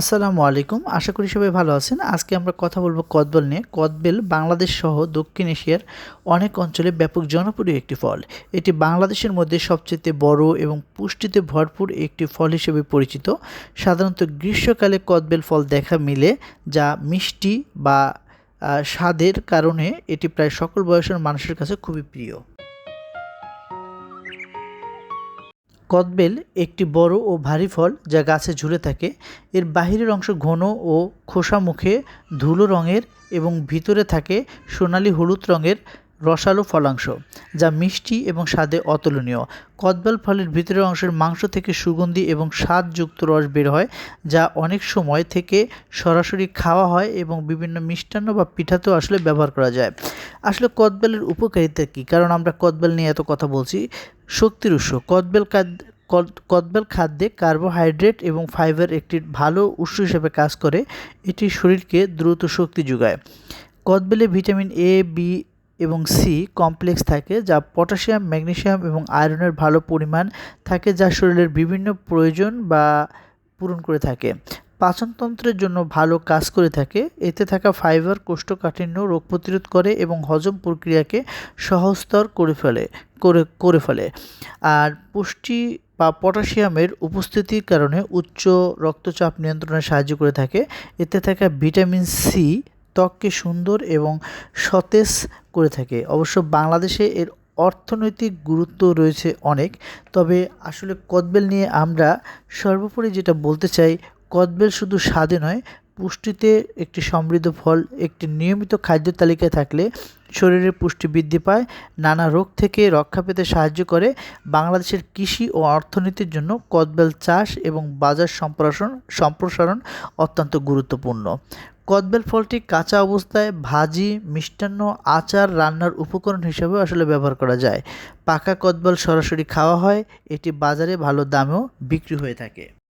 আসসালামু আলাইকুম। আশা করি সবাই ভালো আছেন। আজকে আমরা কথা বলব কদবেল নিয়ে। কদবেল বাংলাদেশ সহ দক্ষিণ এশিয়ার অনেক অঞ্চলে ব্যাপক জনপ্রিয় একটি ফল। এটি বাংলাদেশের মধ্যে সবচেয়ে বড় এবং পুষ্টিতে ভরপুর একটি ফল হিসেবে পরিচিত। সাধারণত গ্রীষ্মকালে কদবেল ফল দেখা মিলে, যা মিষ্টি বা স্বাদের কারণে এটি প্রায় সকল বয়সের মানুষের কাছে খুবই প্রিয়। কদবেল একটি বড় ও ভারী ফল যা গাছে ঝুলে থাকে। এর বাহিরের অংশ ঘন ও খোসা মুখে ধুলো রঙের এবং ভিতরে থাকে সোনালি হলুদ রঙের রসালো ফলাংশ, যা মিষ্টি এবং স্বাদে অতুলনীয়। কদবেল ফলের ভিতরের অংশের মাংস থেকে সুগন্ধি এবং স্বাদযুক্ত রস বের হয়, যা অনেক সময় থেকে সরাসরি খাওয়া হয় এবং বিভিন্ন মিষ্টান্ন বা পিঠাতেও আসলে ব্যবহার করা যায়। আসলে কদবেলের উপকারিতা কী? কারণ আমরা কদবেল নিয়ে এত কথা বলছি। শক্তির উৎস। কদবেল কদবেল খাদ্যে কার্বোহাইড্রেট এবং ফাইবার একটি ভালো উৎস হিসেবে কাজ করে। এটি শরীরকে দ্রুত শক্তি যোগায়। কদবেলে ভিটামিন এ বি এবং সি কমপ্লেক্স থাকে, যা পটাশিয়াম, ম্যাগনেসিয়াম এবং আয়রনের ভালো পরিমাণ থাকে, যা শরীরের বিভিন্ন প্রয়োজন বা পূরণ করে থাকে। পাচনতন্ত্রের জন্য ভালো কাজ করে থাকে। এতে থাকা ফাইবার, কোষ্ঠকাঠিন্য রোগ প্রতিরোধ করে এবং হজম প্রক্রিয়াকে সহজতর করে ফেলে, করে করে ফেলে। আর পুষ্টি বা পটাশিয়ামের উপস্থিতির কারণে উচ্চ রক্তচাপ নিয়ন্ত্রণে সাহায্য করে থাকে। এতে থাকা ভিটামিন সি ত্বককে সুন্দর এবং সতেজ করে থাকে। অবশ্য বাংলাদেশে এর অর্থনৈতিক গুরুত্ব রয়েছে অনেক। তবে আসলে কদবেল নিয়ে আমরা সর্বোপরি যেটা বলতে চাই কদবেল শুধু স্বাদে নয়, পুষ্টিতে একটি সমৃদ্ধ ফল, একটি নিয়মিত খাদ্য তালিকায় থাকলে শরীরের পুষ্টি বৃদ্ধি পায়। নানা রোগ থেকে রক্ষা পেতে সাহায্য করে। বাংলাদেশের কৃষি ও অর্থনীতির জন্য কদবেল চাষ এবং বাজার সম্প্রসারণ সম্প্রসারণ অত্যন্ত গুরুত্বপূর্ণ। কদবেল ফলটি কাঁচা অবস্থায় ভাজি, মিষ্টান্ন, আচার, রান্নার উপকরণ হিসেবেও আসলে ব্যবহার করা যায়। পাকা কদবেল সরাসরি খাওয়া হয়, এটি বাজারে ভালো দামেও বিক্রি হয়ে থাকে।